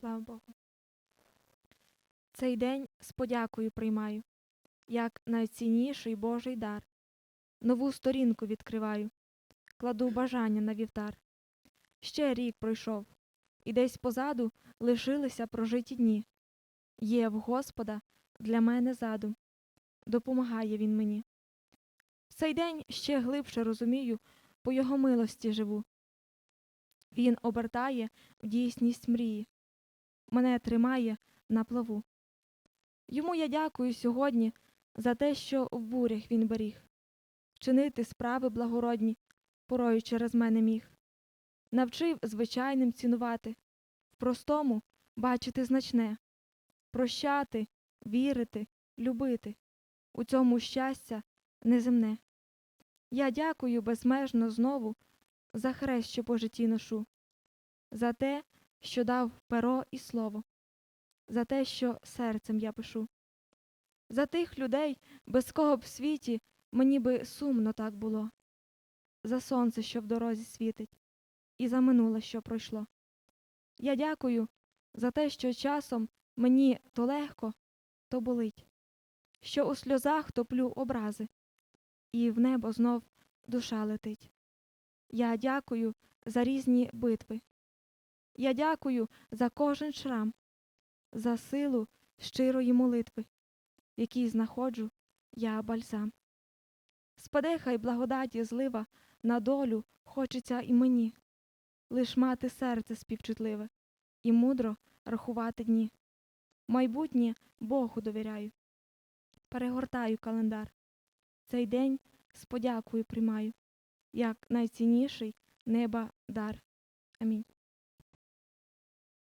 Слава Богу. Цей день з подякою приймаю, як найцінніший Божий дар. Нову сторінку відкриваю, кладу бажання на вівтар. Ще рік пройшов, і десь позаду лишилися прожиті дні. Є в Господа для мене задум, допомагає він мені. Цей день ще глибше розумію, по його милості живу. Він обертає в дійсність мрії, мене тримає на плаву. Йому я дякую сьогодні за те, що в бурях він беріг, чинити справи благородні, порою через мене міг, навчив звичайним цінувати, в простому бачити значне, прощати, вірити, любити, у цьому щастя неземне. Я дякую безмежно знову за хрест, що по житті ношу, за те, що дав перо і слово, за те, що серцем я пишу, за тих людей, без кого б в світі мені би сумно так було, за сонце, що в дорозі світить, і за минуле, що пройшло. Я дякую за те, що часом мені то легко, то болить, що у сльозах топлю образи, і в небо знов душа летить. Я дякую за різні битви. Я дякую за кожен шрам, за силу щирої молитви, якій знаходжу я бальзам. Спаде хай благодаті злива на долю хочеться і мені, лиш мати серце співчутливе і мудро рахувати дні. Майбутнє Богу довіряю. Перегортаю календар. Цей день з подякою приймаю, як найцінніший неба дар. Амінь.